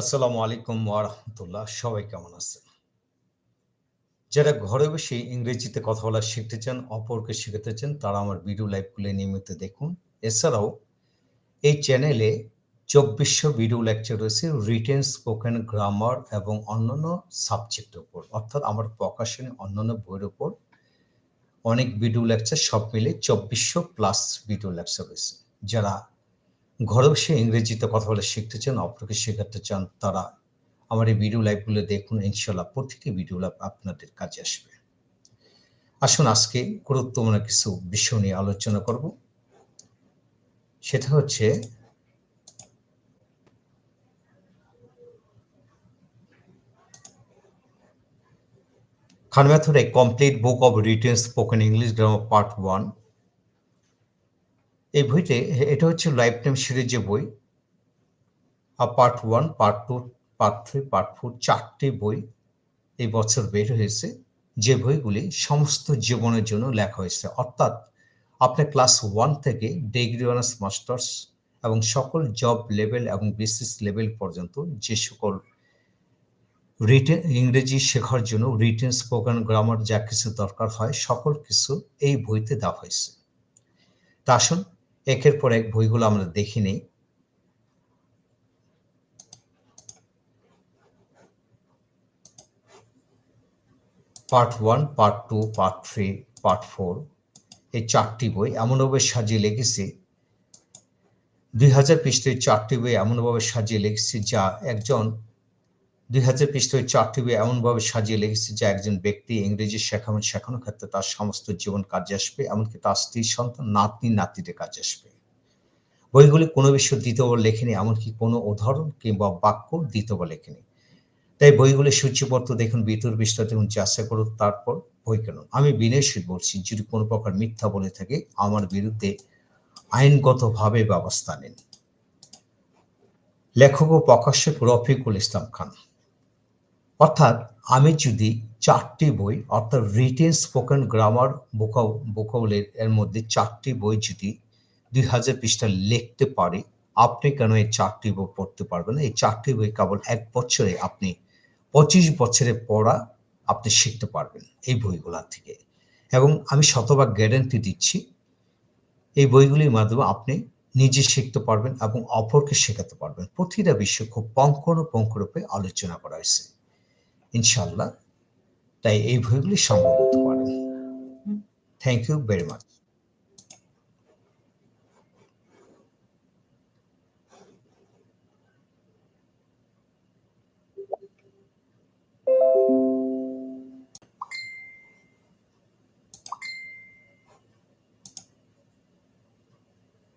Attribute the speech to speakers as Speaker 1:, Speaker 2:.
Speaker 1: আসসালামু আলাইকুম ওয়ারহমতুল্লাহ সবাই কেমন আছেন? যারা ঘরে বসে ইংরেজিতে কথা বলা শিখতে চান, অপরকে শেখাতে চান, তারা আমার ভিডিও লাইভগুলো নিয়মিত দেখুন। এছাড়াও এই চ্যানেলে চব্বিশশো ভিডিও লেকচার রয়েছে রিটেন স্পোকেন গ্রামার এবং অন্যান্য সাবজেক্টের উপর। অর্থাৎ আমার প্রকাশনী, অন্যান্য বইয়ের উপর অনেক ভিডিও লেকচার সব মিলে চব্বিশশো প্লাস ভিডিও লেকচার রয়েছে। যারা ঘরে বসে ইংরেজিতে কথা বলে শিখতে চান, অপরকে শেখাতে চান তারা। আমার এই ভিডিও লাইভগুলো দেখুন ইনশাল্লাহ প্রতিটি ভিডিও লাইভ আপনাদের কাজে আসবে। আসুন, আজকে গুরুত্বপূর্ণ কিছু বিষয় নিয়ে আলোচনা করব। সেটা হচ্ছে Khan method A complete book of written spoken English grammar part one এই বইতে এটা হচ্ছে লাইফ টাইম সিরিজের বই part one part two part three part four চারটি বই এই বছর বের হয়েছে। যে বইগুলি সমস্ত জীবনের জন্য লেখা হয়েছে। অর্থাৎ আপনি ক্লাস ওয়ান থেকে ডিগ্রি অনার্স মাস্টার্স এবং সকল জব লেভেল এবং বিসিএস লেভেল পর্যন্ত যে সকল রিটেন ইংরেজি শেখার জন্য রিটেন স্পোকেন গ্রামার যা কিছু দরকার হয়, সকল কিছু এই বইতে দেওয়া হয়েছে। তা আসুন একের পর এক বইগুলো আমরা দেখি নেই part one, part two, part three, part four এই চারটি বই এমনভাবে সাজিয়ে লেগেছে দুই হাজার পৃষ্ঠের চারটি বই এমনভাবে সাজিয়ে লেগেছে যা একজন দুই হাজার পৃষ্ঠের চারটি বই এমনভাবে সাজিয়ে লেগেছে যে একজন ব্যক্তি ইংরেজি শেখানো, শেখানোর ক্ষেত্রে তার সমস্ত জীবন কাজে আসবে, এমনকি তার স্ত্রী, সন্তান, নাতনি নাতিদের কাজে আসবে। বইগুলি কোনো বিষয় দ্বিতীয়বার লেখেনি, এমনকি কোনো উদাহরণ কিংবা বাক্য দ্বিতীয়বার লেখেনি। তাই বইগুলি সূচিপত্র দেখুন, বিতর পৃষ্ঠা দেখুন, যাচাই করুন, তারপর বই কেনুন। আমি বিনয় বলছি, যদি কোনো প্রকার মিথ্যা বলে থাকে, আমার বিরুদ্ধে আইনগতভাবে ব্যবস্থা নিন। লেখক ও প্রকাশক রফিকুল ইসলাম খান। অর্থাৎ আমি যদি চারটি বই, অর্থাৎ রিটেন স্পোকেন গ্রামার বোকাউলের এর মধ্যে চারটি বই যদি দুই হাজার পৃষ্ঠা লিখতে পারি, আপনি কেন এই চারটি বই পড়তে পারবেন এই চারটি বই কেবল এক বছরে আপনি পঁচিশ বছরে পড়া আপনি শিখতে পারবেন এই বইগুলা থেকে। এবং আমি শতভাগ গ্যারেন্টি দিচ্ছি, এই বইগুলির মাধ্যমে আপনি নিজে শিখতে পারবেন এবং অপরকে শেখাতে পারবেন। প্রতিটা বিষয় খুব পঙ্কন রূপে আলোচনা করা হয়েছে। ইনশাল্লাহ। তাই এই বইগুলি সম্ভব করতে পারেন থ্যাংক ইউ ভেরি মাচ